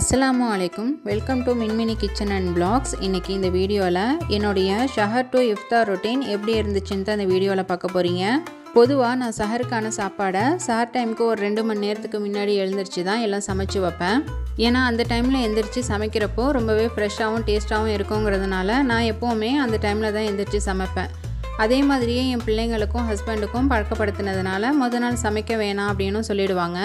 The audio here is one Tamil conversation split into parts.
அஸ்லாம் அலைக்கும். Welcome to Minmini kitchen and blogs இன்றைக்கி இந்த வீடியோவில் என்னுடைய ஷஹர் டு இஃப்தார் ரொட்டீன் எப்படி இருந்துச்சுன்னு தான் இந்த வீடியோவில் பார்க்க போகிறீங்க பொதுவாக நான் சஹருக்கான சாப்பாடை சஹர் டைமுக்கு ஒரு ரெண்டு மணி நேரத்துக்கு முன்னாடி எழுந்திரிச்சு தான் எல்லாம் சமைச்சு வைப்பேன். ஏன்னா அந்த டைமில் எந்திரிச்சு சமைக்கிறப்போ ரொம்பவே ஃப்ரெஷ்ஷாகவும் டேஸ்ட்டாகவும் இருக்குங்கிறதுனால நான் எப்போவுமே அந்த டைமில் தான் எந்திரிச்சு சமைப்பேன். அதே மாதிரியே என் பிள்ளைங்களுக்கும் ஹஸ்பண்டுக்கும் பழக்கப்படுத்தினதுனால முத நாள் சமைக்க வேணாம் அப்படின்னு சொல்லிடுவாங்க.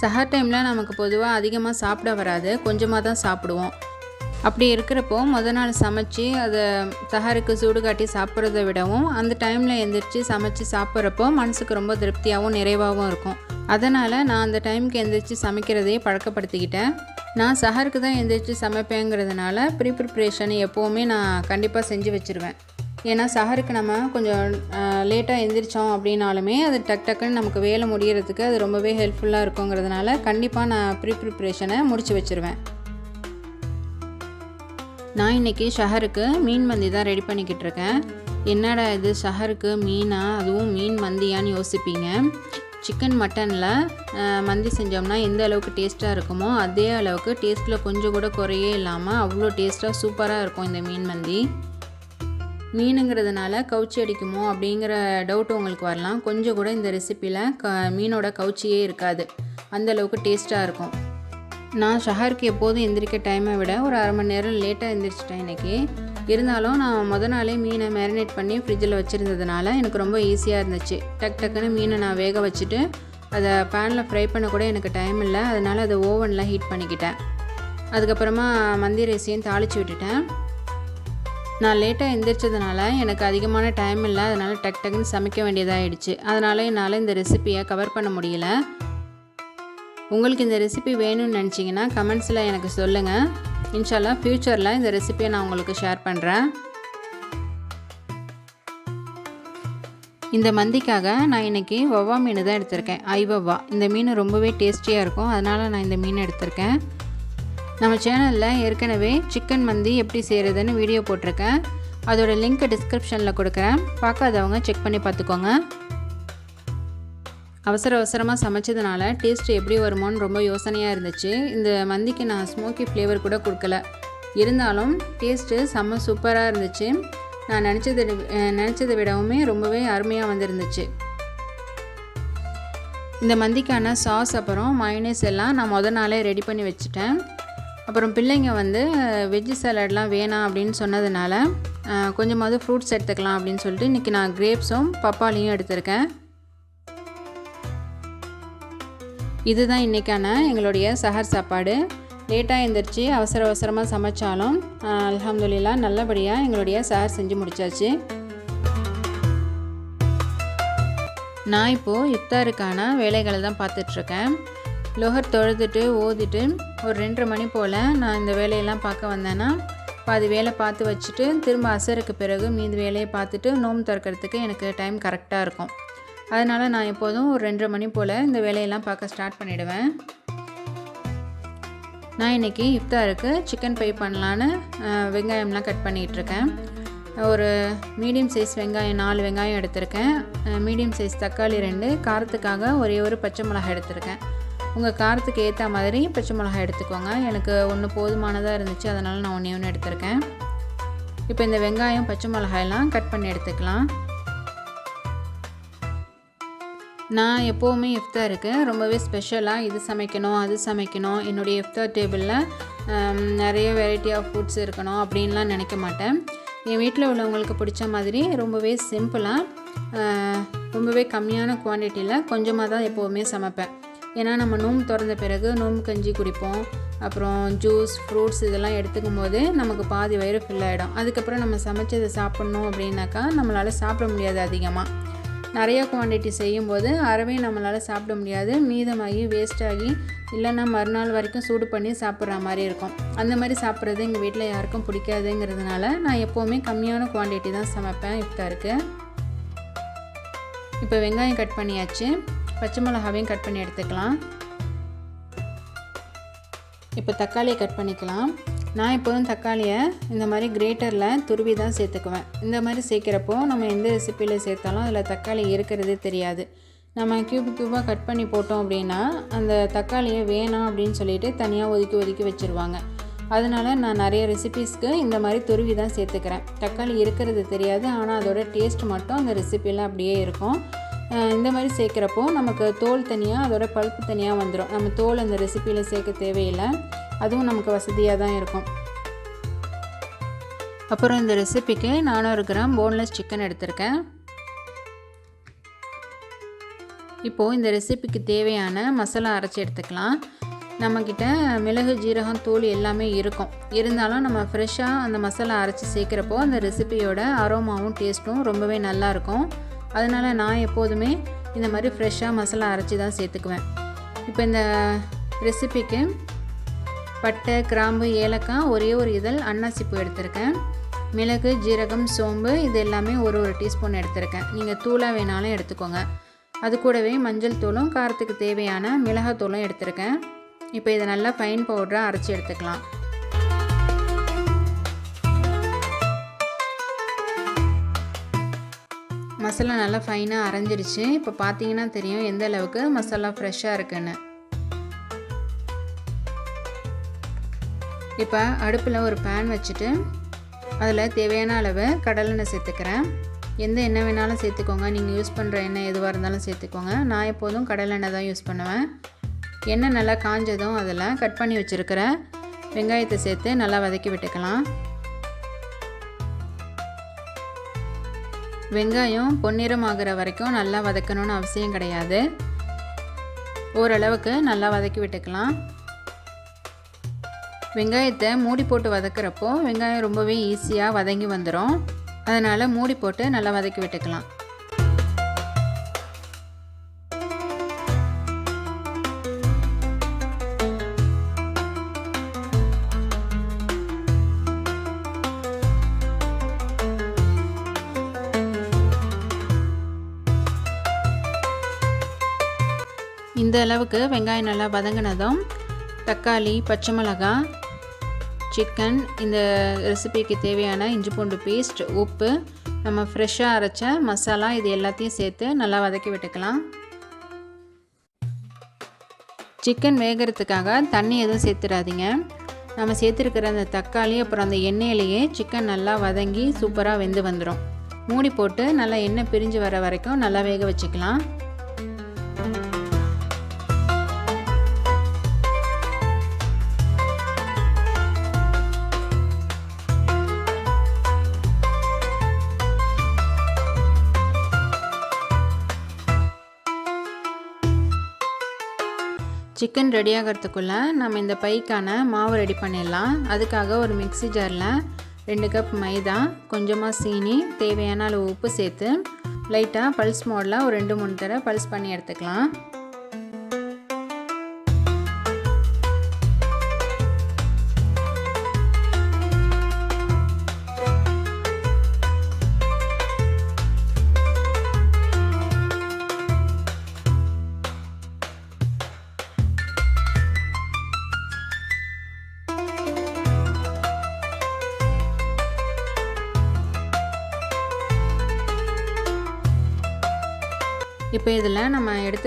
சஹர் டைமில் நமக்கு பொதுவாக அதிகமாக சாப்பிட வராது. கொஞ்சமாக தான் சாப்பிடுவோம். அப்படி இருக்கிறப்போ முத நாள் சமைச்சு அதை சஹருக்கு சூடு காட்டி சாப்பிட்றத விடவும் அந்த டைமில் எந்திரிச்சு சமைச்சு சாப்பிட்றப்போ மனசுக்கு ரொம்ப திருப்தியாகவும் நிறைவாகவும் இருக்கும். அதனால் நான் அந்த டைமுக்கு எந்திரிச்சு சமைக்கிறதையே பழக்கப்படுத்திக்கிட்டேன். நான் சஹருக்கு தான் எந்திரிச்சு சமைப்பேங்கிறதுனால ப்ரீ ப்ரிப்ரேஷன் எப்போவுமே நான் கண்டிப்பாக செஞ்சு வச்சுருவேன். ஏன்னா சஹருக்கு நம்ம கொஞ்சம் லேட்டாக எந்திரிச்சோம் அப்படின்னாலுமே அது டக் டக்குன்னு நமக்கு வேலை முடிகிறதுக்கு அது ரொம்பவே ஹெல்ப்ஃபுல்லாக இருக்குங்கிறதுனால கண்டிப்பாக நான் ப்ரீ ப்ரிப்ரேஷனை முடிச்சு வச்சுருவேன். நான் இன்றைக்கி ஷஹருக்கு மீன் மந்தி தான் ரெடி பண்ணிக்கிட்டு இருக்கேன். என்னடா இது ஷஹருக்கு மீனா? அதுவும் மீன் மந்தியான்னு யோசிப்பீங்க. சிக்கன் மட்டனில் மந்தி செஞ்சோம்னா எந்த அளவுக்கு டேஸ்ட்டாக இருக்குமோ அதே அளவுக்கு டேஸ்ட்டில் கொஞ்சம் கூட குறையே இல்லாமல் அவ்வளோ டேஸ்ட்டாக சூப்பராக இருக்கும் இந்த மீன் மந்தி. மீனுங்கிறதுனால கவுச்சி அடிக்குமோ அப்படிங்கிற டவுட் உங்களுக்கு வரலாம். கொஞ்சம் கூட இந்த ரெசிப்பியில் க மீனோட கவுச்சியே இருக்காது. அந்த அளவுக்கு டேஸ்ட்டாக இருக்கும். நான் ஷஹருக்கு எப்போதும் எந்திரிக்க டைமை விட ஒரு அரை மணி நேரம் லேட்டாக எந்திரிச்சிட்டேன் இன்றைக்கி இருந்தாலும் நான் முத நாளே மீனை மேரினேட் பண்ணி ஃப்ரிட்ஜில் வச்சுருந்ததுனால எனக்கு ரொம்ப ஈஸியாக இருந்துச்சு. டக் டக்குன்னு மீனை நான் வேக வச்சுட்டு அதை பேனில் ஃப்ரை பண்ண கூட எனக்கு டைம் இல்லை. அதனால் அதை ஓவனில் ஹீட் பண்ணிக்கிட்டேன். அதுக்கப்புறமா மந்தி ரைஸையும் தாளித்து விட்டுட்டேன். நான் லேட்டாக எந்திரிச்சதுனால எனக்கு அதிகமான டைம் இல்லை. அதனால் டக் டக்குன்னு சமைக்க வேண்டியதாகிடுச்சு அதனால் என்னால் இந்த ரெசிப்பியை கவர் பண்ண முடியல. உங்களுக்கு இந்த ரெசிபி வேணும்னு நினச்சிங்கன்னா கமெண்ட்ஸில் எனக்கு சொல்லுங்கள் இன்ஷால்லா ஃப்யூச்சரில் இந்த ரெசிபியை நான் உங்களுக்கு ஷேர் பண்ணுறேன் இந்த மந்திக்காக நான் இன்றைக்கி வவ்வா மீன் தான் எடுத்திருக்கேன். ஐ வவ்வா. இந்த மீன் ரொம்பவே டேஸ்டியாக இருக்கும். அதனால் நான் இந்த மீன் எடுத்திருக்கேன். நம்ம சேனலில் ஏற்கனவே சிக்கன் மந்தி எப்படி செய்கிறதுன்னு வீடியோ போட்டிருக்கேன். அதோட லிங்க் டிஸ்கிரிப்ஷனில் கொடுக்குறேன். பார்க்காதவங்க செக் பண்ணி பார்த்துக்கோங்க. அவசர அவசரமாக சமைச்சதுனால டேஸ்ட் எப்படி வருமோன்னு ரொம்ப யோசனையாக இருந்துச்சு. இந்த மந்திக்கு நான் ஸ்மோக்கி ஃப்ளேவர் கூட கொடுக்கல. இருந்தாலும் டேஸ்ட்டு செம்ம சூப்பராக இருந்துச்சு. நான் நினச்சதை நினச்சதை விடவுமே ரொம்பவே அருமையாக வந்துருந்துச்சு. இந்த மந்திக்கான சாஸ் அப்புறம் மயனேஸ் எல்லாம் நான் முத நாளே ரெடி பண்ணி வச்சுட்டேன். அப்புறம் பிள்ளைங்க வந்து வெஜ்ஜு சாலட்லாம் வேணாம் அப்படின்னு சொன்னதுனால கொஞ்சமாவது ஃப்ரூட்ஸ் எடுத்துக்கலாம் அப்படின்னு சொல்லிட்டு இன்றைக்கி நான் கிரேப்ஸும் பப்பாளியும் எடுத்திருக்கேன். இதுதான் இன்றைக்கான எங்களுடைய சஹர் சாப்பாடு. லேட்டாக எழுந்திரிச்சு அவசர அவசரமாக சமைச்சாலும் அலமதுல்லா நல்லபடியாக எங்களுடைய சார் செஞ்சு முடிச்சாச்சு. நான் இப்போது இஃப்தாருக்கான வேலைகளை தான் பார்த்துட்ருக்கேன். லோஹர் தொழுதுட்டு ஓதிட்டு ஒரு ரெண்டரை மணி போல் நான் இந்த வேலையெல்லாம் பார்க்க வந்தேன்னா பாதி வேலை பார்த்து வச்சுட்டு திரும்ப அசருக்கு பிறகு மீதி வேலையை பார்த்துட்டு நோம் திறக்கிறதுக்கு எனக்கு டைம் கரெக்டாக இருக்கும். அதனால் நான் எப்போதும் ஒரு ரெண்டரை மணி போல் இந்த வேலையெல்லாம் பார்க்க ஸ்டார்ட் பண்ணிவிடுவேன் நான் இன்றைக்கி இஃப்தாருக்கு சிக்கன் பை பண்ணலான்னு வெங்காயம்லாம் கட் பண்ணிகிட்ருக்கேன். ஒரு மீடியம் சைஸ் வெங்காயம் நாலு வெங்காயம் எடுத்திருக்கேன். மீடியம் சைஸ் தக்காளி ரெண்டு காரத்துக்காக ஒரே ஒரு பச்சை மிளகாய் எடுத்திருக்கேன். உங்கள் காரத்துக்கு ஏற்ற மாதிரி பச்சை மிளகாய் எடுத்துக்கோங்க. எனக்கு ஒன்று போதுமானதாக இருந்துச்சு. அதனால் நான் ஒன்றே ஒன்று எடுத்திருக்கேன். இப்போ இந்த வெங்காயம் பச்சை மிளகாயெல்லாம் கட் பண்ணி எடுத்துக்கலாம். நான் எப்போவுமே இஃப்தாருக்கு ரொம்பவே ஸ்பெஷலாக இது சமைக்கணும் அது சமைக்கணும். என்னுடைய இஃப்தார் டேபிளில் நிறைய வெரைட்டி ஆஃப் ஃபுட்ஸ் இருக்கணும் அப்படின்லாம் நினைக்க மாட்டேன். என் வீட்டில் உள்ளவங்களுக்கு பிடிச்ச மாதிரி ரொம்பவே சிம்பிளாக ரொம்பவே கம்மியான குவான்டிட்டியில் கொஞ்சமாக தான் எப்போவுமே சமைப்பேன். ஏன்னா நம்ம நோம்பு திறந்த பிறகு நோம்பு கஞ்சி குடிப்போம். அப்புறம் ஜூஸ் ஃப்ரூட்ஸ் இதெல்லாம் எடுத்துக்கும் போது நமக்கு பாதி வயிறு ஃபில் ஆகிடும் அதுக்கப்புறம் நம்ம சமைச்சதை சாப்பிட்ணும் அப்படின்னாக்கா நம்மளால் சாப்பிட முடியாது அதிகமாக நிறைய குவான்டிட்டி செய்யும்போது அறவே நம்மளால் சாப்பிட முடியாது. மீதமாகி வேஸ்டாகி இல்லைன்னா மறுநாள் வரைக்கும் சூடு பண்ணி சாப்பிட்ற மாதிரி இருக்கும். அந்த மாதிரி சாப்பிட்றது எங்கள் வீட்டில் யாருக்கும் பிடிக்காதுங்கிறதுனால நான் எப்போவுமே கம்மியான குவான்டிட்டி தான் சமைப்பேன். இப்போ இருக்குது இப்போ வெங்காயம் கட் பண்ணியாச்சு. பச்சை மிளகாவையும் கட் பண்ணி எடுத்துக்கலாம். இப்போ தக்காளியை கட் பண்ணிக்கலாம். நான் எப்போதும் தக்காளியை இந்த மாதிரி கிரேட்டரில் துருவி தான் சேர்த்துக்குவேன். இந்த மாதிரி சேர்க்குறப்போ நம்ம எந்த ரெசிப்பியில் சேர்த்தாலும் அதில் தக்காளி இருக்கிறதே தெரியாது. நம்ம க்யூப் கியூபாக கட் பண்ணி போட்டோம் அப்படின்னா அந்த தக்காளியை வேணாம் அப்படின்னு சொல்லிட்டு தனியாக ஒதுக்கி ஒதுக்கி வச்சுருவாங்க. அதனால் நான் நிறைய ரெசிபீஸ்க்கு இந்த மாதிரி துருவி தான் சேர்த்துக்கிறேன். தக்காளி இருக்கிறது தெரியாது ஆனால் அதோட டேஸ்ட் மட்டும் அந்த ரெசிப்பியில் அப்படியே இருக்கும். இந்த மாதிரி சேர்க்குறப்போ நமக்கு தோல் தனியாக அதோட பழுப்பு தனியாக வந்துடும் நம்ம தோல் அந்த ரெசிப்பியில் சேர்க்க தேவையில்லை. அதுவும் நமக்கு வசதியாக தான் இருக்கும். அப்புறம் இந்த ரெசிபிக்கு நானூறு கிராம் போன்லெஸ் சிக்கன் எடுத்திருக்கேன். இப்போது இந்த ரெசிபிக்கு தேவையான மசாலா அரைச்சி எடுத்துக்கலாம். நம்மக்கிட்ட மிளகு ஜீரகம் தூள் எல்லாமே இருக்கும். இருந்தாலும் நம்ம ஃப்ரெஷ்ஷாக அந்த மசாலா அரைச்சி சேர்க்குறப்போ அந்த ரெசிபியோட அரோமாவும் டேஸ்ட்டும் ரொம்பவே நல்லாயிருக்கும் அதனால் நான் எப்போதுமே இந்த மாதிரி ஃப்ரெஷ்ஷாக மசாலா அரைச்சி தான் சேர்த்துக்குவேன். இப்போ இந்த ரெசிபிக்கு பட்டை கிராம்பு ஏலக்காய் ஒரே ஒரு இதழ் அன்னாசிப்பூ எடுத்திருக்கேன். மிளகு ஜீரகம் சோம்பு இது எல்லாமே ஒரு ஒரு டீஸ்பூன் எடுத்திருக்கேன். நீங்கள் தூளாக வேணாலும் எடுத்துக்கோங்க. அது கூடவே மஞ்சள் தூளும் காரத்துக்கு தேவையான மிளகாத்தூளும் எடுத்திருக்கேன். இப்போ இதை நல்லா ஃபைன் பவுடராக அரைச்சி எடுத்துக்கலாம். மசாலா நல்லா ஃபைனாக அரைஞ்சிருச்சு. இப்போ பார்த்தீங்கன்னா தெரியும் எந்த அளவுக்கு மசாலா ஃப்ரெஷ்ஷாக இருக்குன்னு. இப்போ அடுப்பில் ஒரு பேன் வச்சுட்டு அதில் தேவையான அளவு கடலெண்ணெய் சேர்த்துக்கிறேன். எந்த எண்ணெய் வேணாலும் சேர்த்துக்கோங்க. நீங்கள் யூஸ் பண்ணுற எண்ணெய் எதுவாக இருந்தாலும் சேர்த்துக்கோங்க. நான் எப்போதும் கடலெண்ணெய் தான் யூஸ் பண்ணுவேன். எண்ணெய் நல்லா காஞ்சதும் அதில் கட் பண்ணி வச்சுருக்கிற வெங்காயத்தை சேர்த்து நல்லா வதக்கி விட்டுக்கலாம். வெங்காயம் பொன்னிறம் ஆகிற வரைக்கும் நல்லா வதக்கணும்னு அவசியம் கிடையாது. ஓரளவுக்கு நல்லா வதக்கி விட்டுக்கலாம். வெங்காயத்தை மூடி போட்டு வதக்கிறப்போ வெங்காயம் ரொம்பவே ஈஸியாக வதங்கி வந்துடும் அதனால் மூடி போட்டு நல்லா வதக்கி விட்டுக்கலாம். அளவுக்கு வெங்காயம் நல்லா வதங்கினதும் தக்காளி பச்சை மிளகாய் சிக்கன் இந்த ரெசிபிக்கு தேவையான இஞ்சி பூண்டு பேஸ்ட் உப்பு நம்ம ஃப்ரெஷ்ஷாக அரைச்ச மசாலா இது எல்லாத்தையும் சேர்த்து நல்லா வதக்கி விட்டுக்கலாம். சிக்கன் வேகிறதுக்காக தண்ணி எதுவும் சேர்த்துடாதீங்க நம்ம சேர்த்துருக்கிற அந்த தக்காளி அப்புறம் அந்த எண்ணெயிலேயே சிக்கன் நல்லா வதங்கி சூப்பராக வெந்து வந்துடும் மூடி போட்டு நல்லா எண்ணெய் பிரிஞ்சு வர வரைக்கும் நல்லா வேக வச்சுக்கலாம். சிக்கன் ரெடி ஆகிறதுக்குள்ளே நம்ம இந்த பைக்கான மாவு ரெடி பண்ணிடலாம். அதுக்காக ஒரு மிக்ஸி ஜாரில் ரெண்டு கப் மைதா கொஞ்சமாக சீனி தேவையான அளவு உப்பு சேர்த்து லைட்டாக பல்ஸ் மோடில் ஒரு ரெண்டு மூணு தடவை பல்ஸ் பண்ணி எடுத்துக்கலாம்.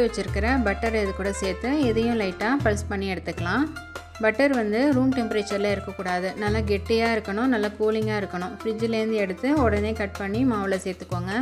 எடுத்து வச்சுருக்கிற பட்டர் இது கூட சேர்த்து இதையும் லைட்டாக பல்ஸ் பண்ணி எடுத்துக்கலாம். பட்டர் வந்து ரூம் டெம்பரேச்சரில் இருக்கக்கூடாது. நல்லா கெட்டியாக இருக்கணும் நல்லா கூலிங்காக இருக்கணும். ஃப்ரிட்ஜிலேருந்து எடுத்து உடனே கட் பண்ணி மாவில் சேர்த்துக்கோங்க.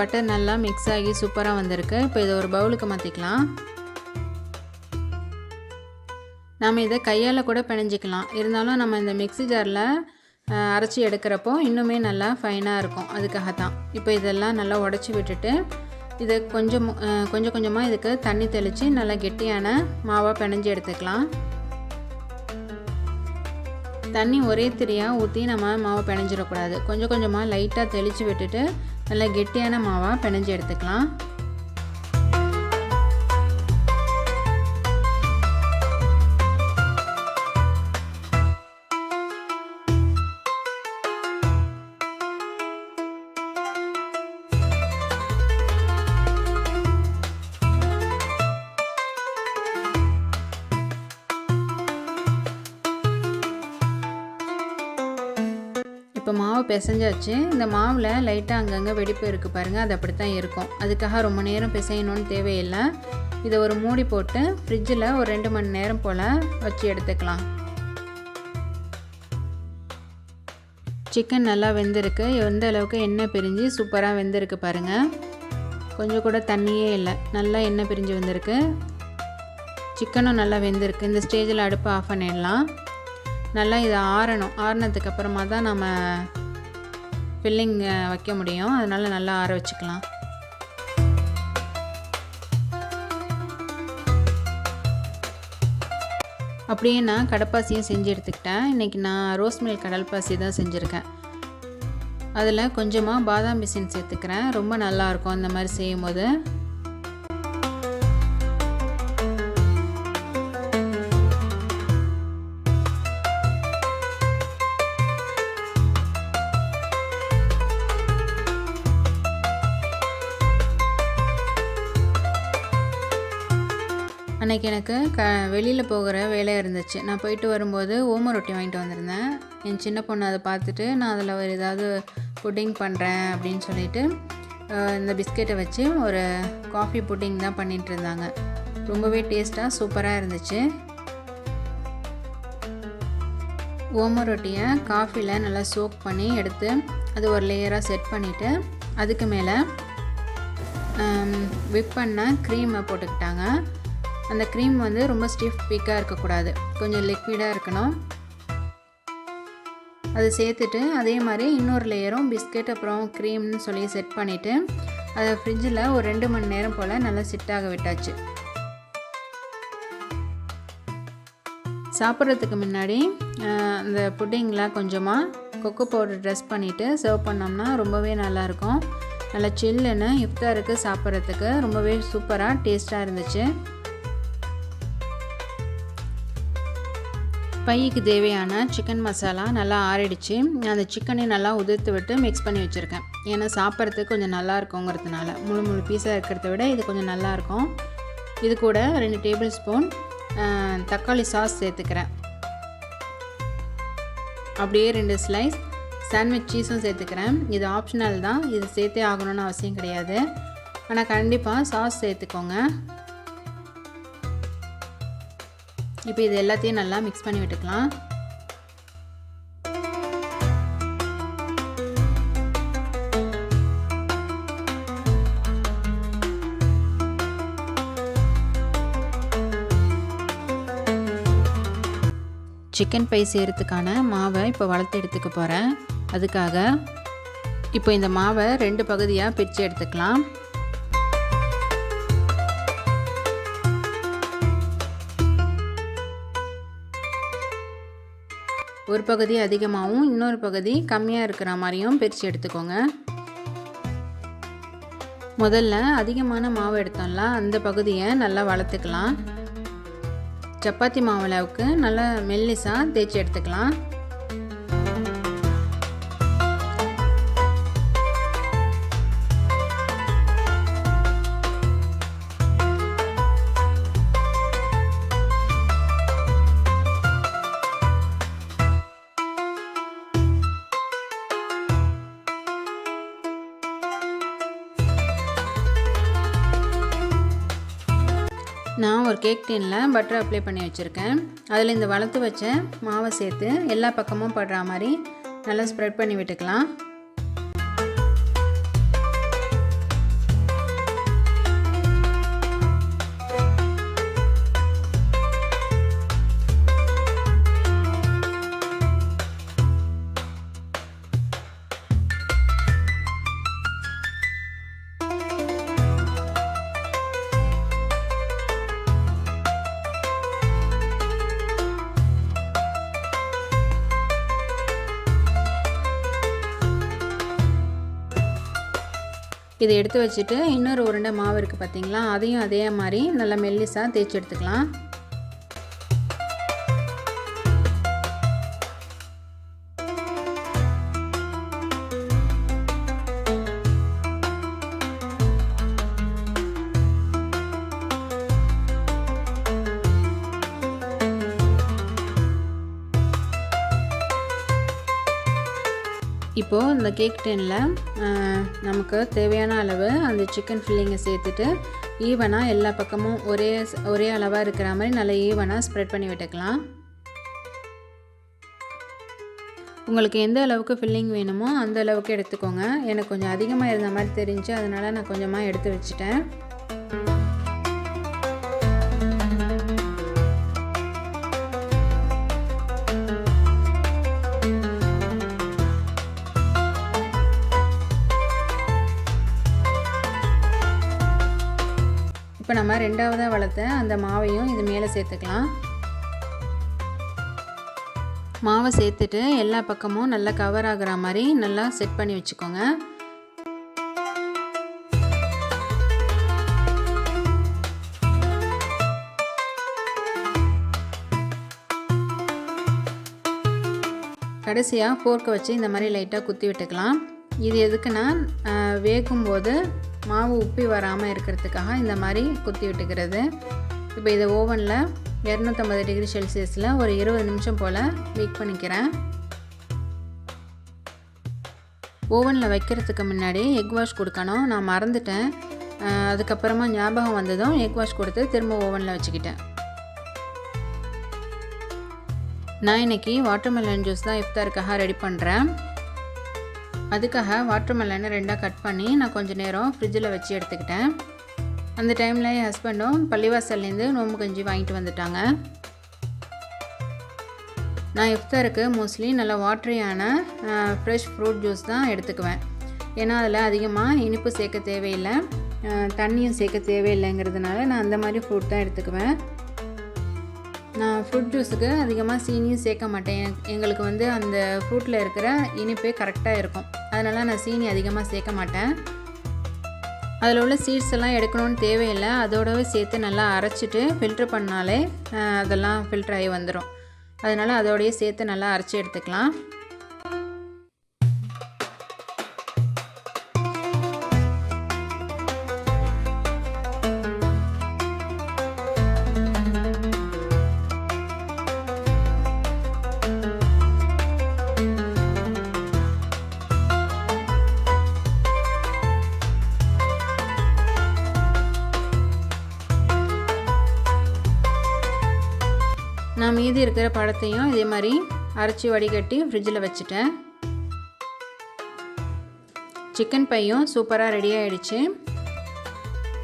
பட்டர் நல்லா மிக்ஸ் ஆகி சூப்பராக வந்திருக்கு. இப்போ இதை ஒரு பவுலுக்கு மாற்றிக்கலாம் நாம் இதை கையால் கூட பிணைஞ்சிக்கலாம். இருந்தாலும் நம்ம இந்த மிக்ஸி ஜாரில் அரைச்சி எடுக்கிறப்போ இன்னுமே நல்லா ஃபைனாக இருக்கும். அதுக்காக தான் இப்போ இதெல்லாம் நல்லா உடச்சி விட்டுட்டு இதை கொஞ்சம் கொஞ்சம் கொஞ்சமாக இதுக்கு தண்ணி தெளித்து நல்லா கெட்டியான மாவாக பிணைஞ்சு எடுத்துக்கலாம். தண்ணி ஒரே திரியாக ஊற்றி நம்ம மாவை பிணைஞ்சிடக்கூடாது. கொஞ்சம் கொஞ்சமாக லைட்டாக தெளித்து விட்டுட்டு நல்லா கெட்டியான மாவாக பிணைஞ்சு எடுத்துக்கலாம். மாவு பிசைஞ்சாச்சு. இந்த மாவில் லைட்டாக அங்கங்கே வெடிப்பு இருக்குது பாருங்கள் அது அப்படி தான் இருக்கும். அதுக்காக ரொம்ப நேரம் பிசையணும்னு தேவையில்லை. இதை ஒரு மூடி போட்டு ஃப்ரிட்ஜில் ஒரு ரெண்டு மணி நேரம் போல் வச்சு எடுத்துக்கலாம். சிக்கன் நல்லா வெந்திருக்கு. எந்த அளவுக்கு எண்ணெய் பிரிஞ்சு சூப்பராக வெந்திருக்கு பாருங்கள் கொஞ்சம் கூட தண்ணியே இல்லை. நல்லா எண்ணெய் பிரிஞ்சு வந்திருக்கு. சிக்கனும் நல்லா வெந்திருக்கு. இந்த ஸ்டேஜில் அடுப்பை ஆஃப் பண்ணிடலாம். நல்லா இதை ஆறணும். ஆறினதுக்கு அப்புறமா தான் நம்ம ஃபில்லிங் வைக்க முடியும். அதனால் நல்லா ஆற வச்சுக்கலாம். அப்படியே நான் கடப்பாசியும் செஞ்சு எடுத்துக்கிட்டேன். இன்றைக்கி நான் ரோஸ் மில்க் கடல்பாசி தான் செஞ்சுருக்கேன். அதில் கொஞ்சமாக பாதாம் பிசின் சேர்த்துக்கிறேன். ரொம்ப நல்லாயிருக்கும் அந்த மாதிரி செய்யும்போது. அன்றைக்கி எனக்கு க வெளியில் போகிற வேலை இருந்துச்சு. நான் போயிட்டு வரும்போது ஓம ரொட்டி வாங்கிட்டு வந்திருந்தேன். என் சின்ன பொண்ணு அதை பார்த்துட்டு நான் அதில் ஒரு ஏதாவது புட்டிங் பண்ணுறேன் அப்படின்னு சொல்லிட்டு இந்த பிஸ்கெட்டை வச்சு ஒரு காஃபி புட்டிங் தான் பண்ணிகிட்டு இருந்தாங்க. ரொம்பவே டேஸ்ட்டாக சூப்பராக இருந்துச்சு. ஓம ரொட்டியை காஃபியில் நல்லா சோக் பண்ணி எடுத்து அது ஒரு லேயராக செட் பண்ணிவிட்டு அதுக்கு மேலே விப் பண்ண க்ரீமை போட்டுக்கிட்டாங்க. அந்த க்ரீம் வந்து ரொம்ப ஸ்டிஃப் பீக்காக இருக்கக்கூடாது. கொஞ்சம் லிக்விடாக இருக்கணும். அது சேர்த்துட்டு அதே மாதிரி இன்னொரு லேயரும் பிஸ்கெட் அப்புறம் க்ரீம்னு சொல்லி செட் பண்ணிவிட்டு அதை ஃப்ரிட்ஜில் ஒரு ரெண்டு மணி நேரம் போல் நல்லா சிட்டாக விட்டாச்சு. சாப்பிட்றதுக்கு முன்னாடி அந்த புட்டிங்கில் கொஞ்சமாக கொக்கோ பவுடர் ட்ரெஸ் பண்ணிவிட்டு சர்வ் பண்ணோம்னா ரொம்பவே நல்லாயிருக்கும் நல்லா சில்லுன்னு இஃப்தாருக்கு சாப்பிட்றதுக்கு ரொம்பவே சூப்பராக டேஸ்ட்டாக இருந்துச்சு. பைக்கு தேவையான சிக்கன் மசாலா நல்லா ஆறிடுச்சு. நான் அந்த சிக்கனை நல்லா உதிர்த்து விட்டு மிக்ஸ் பண்ணி வச்சுருக்கேன். ஏன்னா சாப்பிட்றதுக்கு கொஞ்சம் நல்லா இருக்குங்கிறதுனால. முழு முழு பீஸாக இருக்கிறத விட இது கொஞ்சம் நல்லா இருக்கும். இது கூட ரெண்டு டேபிள் ஸ்பூன் தக்காளி சாஸ் சேர்த்துக்கிறேன். அப்படியே ரெண்டு ஸ்லைஸ் சாண்ட்விச் சீஸும் சேர்த்துக்கிறேன். இது ஆப்ஷனல் தான். இது சேர்த்தே ஆகணும்னு அவசியம் கிடையாது. ஆனால் கண்டிப்பாக சாஸ் சேர்த்துக்கோங்க. இப்போ இது எல்லாத்தையும் நல்லா மிக்ஸ் பண்ணி விட்டுக்கலாம். சிக்கன் பை செய்கிறதுக்கான மாவை இப்போ வளர்த்து எடுத்துக்க போகிறேன் அதுக்காக இப்போ இந்த மாவை ரெண்டு பகுதியாக பிரித்து எடுத்துக்கலாம். ஒரு பகுதி அதிகமாகவும் இன்னொரு பகுதி கம்மியாக இருக்கிற மாதிரியும் பிரித்து எடுத்துக்கோங்க. முதல்ல அதிகமான மாவு எடுத்தோம்ல அந்த பகுதியை நல்லா வளர்த்துக்கலாம். சப்பாத்தி மாவு அளவுக்கு நல்லா மெல்லிசாக தேய்ச்சி எடுத்துக்கலாம். கேக் டீனில் பட்டர் அப்ளை பண்ணி வச்சுருக்கேன். அதில் இந்த வளர்த்து வச்ச மாவை சேர்த்து எல்லா பக்கமும் படுற மாதிரி நல்லா ஸ்ப்ரெட் பண்ணி விட்டுக்கலாம். இதை எடுத்து வச்சுட்டு இன்னொரு உருண்டை மாவு இருக்குது பார்த்தீங்களா? அதையும் அதே மாதிரி நல்லா மெல்லிசாக தேய்ச்சி எடுத்துக்கலாம். இப்போது இந்த கேக் டெனில் நமக்கு தேவையான அளவு அந்த சிக்கன் ஃபில்லிங்கை சேர்த்துட்டு ஈவனாக எல்லா பக்கமும் ஒரே ஒரே அளவாக இருக்கிற மாதிரி நல்லா ஈவனாக ஸ்ப்ரெட் பண்ணி விட்டுக்கலாம். உங்களுக்கு எந்த அளவுக்கு ஃபில்லிங் வேணுமோ அந்த அளவுக்கு எடுத்துக்கோங்க. எனக்கு கொஞ்சம் அதிகமாக இருந்த மாதிரி தெரிஞ்சு அதனால் நான் கொஞ்சமாக எடுத்து வச்சுட்டேன். நான் ரெண்டாவதாக வளர்த்த அந்த மாவையும் இது மேலே சேர்த்துக்கலாம். மாவை சேர்த்துட்டு எல்லா பக்கமும் நல்லா கவர் ஆகிற மாதிரி நல்லா செட் பண்ணி வச்சுக்கோங்க. கடைசியாக ஃபோர்க்கை வச்சு இந்த மாதிரி லைட்டாக குத்தி விட்டுக்கலாம். இது எதுக்குன்னா வேகும்போது மாவு உப்பி வராமல் இருக்கிறதுக்காக இந்த மாதிரி குத்தி விட்டுக்கிறது. இப்போ இதை ஓவனில் இரநூத்தம்பது டிகிரி செல்சியஸில் ஒரு இருபது நிமிஷம் போல் பேக் பண்ணிக்கிறேன். ஓவனில் வைக்கிறதுக்கு முன்னாடி எக் வாஷ் கொடுக்கணும். நான் மறந்துட்டேன். அதுக்கப்புறமா ஞாபகம் வந்ததும் எக் வாஷ் கொடுத்து திரும்ப ஓவனில் வச்சுக்கிட்டேன். நான் இன்றைக்கி வாட்டர்மெலன் ஜூஸ் தான் இஃப்தாருக்காக ரெடி பண்ணுறேன் அதுக்காக வாட்டர்மெலனை ரெண்டாக கட் பண்ணி நான் கொஞ்சம் நேரம் ஃப்ரிட்ஜில் வச்சு எடுத்துக்கிட்டேன். அந்த டைமில் என் ஹஸ்பண்டும் பள்ளிவாசல்லேருந்து நோம்பு கஞ்சி வாங்கிட்டு வந்துட்டாங்க. நான் இஃப்தாருக்கு மோஸ்ட்லி நல்லா வாட்டரியான ஃப்ரெஷ் ஃப்ரூட் ஜூஸ் தான் எடுத்துக்குவேன். ஏன்னா அதில் அதிகமாக இனிப்பு சேர்க்க தேவையில்லை. தண்ணியும் சேர்க்க தேவையில்லைங்கிறதுனால நான் அந்த மாதிரி ஃப்ரூட் தான் எடுத்துக்குவேன். நான் ஃப்ரூட் ஜூஸுக்கு அதிகமாக சீனியும் சேர்க்க மாட்டேன். எங்களுக்கு வந்து அந்த ஃப்ரூட்டில் இருக்கிற இனிப்பே கரெக்டாக இருக்கும். அதனால் நான் சீனி அதிகமாக சேர்க்க மாட்டேன். அதில் உள்ள சீட்ஸ் எல்லாம் எடுக்கணும்னு தேவையில்லை. அதோடவே சேர்த்து நல்லா அரைச்சிட்டு ஃபில்ட்ரு பண்ணாலே அதெல்லாம் ஃபில்டர் ஆகி வந்துடும் அதனால் அதோடய சேர்த்து நல்லா அரைச்சி எடுத்துக்கலாம். மீதி இருக்கிற பழத்தையும் இதே மாதிரி அரைச்சி வடிகட்டி ஃப்ரிட்ஜில் வச்சுட்டேன். சிக்கன் பையும் சூப்பராக ரெடி ஆகிடுச்சு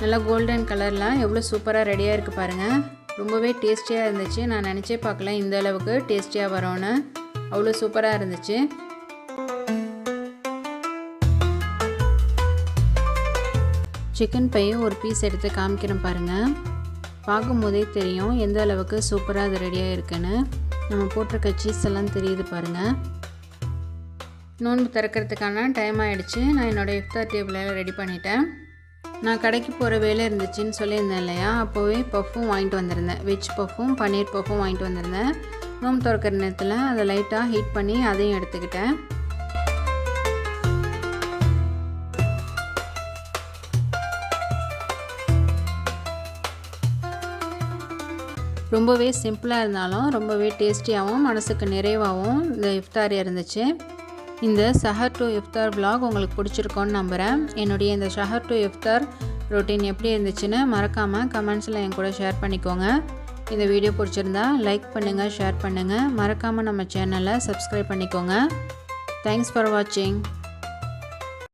நல்லா கோல்டன் கலரில் எவ்வளோ சூப்பராக ரெடியாக இருக்குது பாருங்கள் ரொம்பவே டேஸ்டியாக இருந்துச்சு. நான் நினச்சே பார்க்கல இந்த அளவுக்கு டேஸ்டியாக வரோன்னு அவ்வளோ சூப்பராக இருந்துச்சு. சிக்கன் பையும் ஒரு பீஸ் எடுத்து காமிக்கிறேன் பாருங்கள் பார்க்கும்போதே தெரியும் எந்த அளவுக்கு சூப்பராக அது ரெடியாக இருக்குன்னு நம்ம போட்டிருக்க சீஸ் எல்லாம் தெரியுது பாருங்கள் நோன்பு திறக்கிறதுக்கான டைம் ஆகிடுச்சு நான் என்னோடய இஃப்தார் டேபிளில் ரெடி பண்ணிட்டேன். நான் கடைக்கு போகிற வேலை இருந்துச்சுன்னு சொல்லியிருந்தேன் இல்லையா? அப்போவே பஃப்பும் வாங்கிட்டு வந்திருந்தேன். வெஜ் பஃப்பும் பன்னீர் பஃப்பும் வாங்கிட்டு வந்திருந்தேன். நோம்பு திறக்கிற நேரத்தில் அதை லைட்டாக ஹீட் பண்ணி அதையும் எடுத்துக்கிட்டேன். ரொம்பவே சிம்பிளாக இருந்தாலும் ரொம்பவே டேஸ்டியாகவும் மனசுக்கு நிறைவாகவும் இந்த இஃப்தார் இருந்துச்சு. இந்த ஷஹர் டு இஃப்தார் விலாக் உங்களுக்கு பிடிச்சிருக்கோன்னு நம்புகிறேன் என்னுடைய இந்த ஷஹர் டு இஃப்தார் ரொட்டீன் எப்படி இருந்துச்சுன்னு மறக்காமல் கமெண்ட்ஸில் என் கூட ஷேர் பண்ணிக்கோங்க. இந்த வீடியோ பிடிச்சிருந்தா லைக் பண்ணுங்கள் ஷேர் பண்ணுங்கள் மறக்காமல் நம்ம சேனலை சப்ஸ்கிரைப் பண்ணிக்கோங்க. தேங்க்ஸ் ஃபார் வாட்சிங்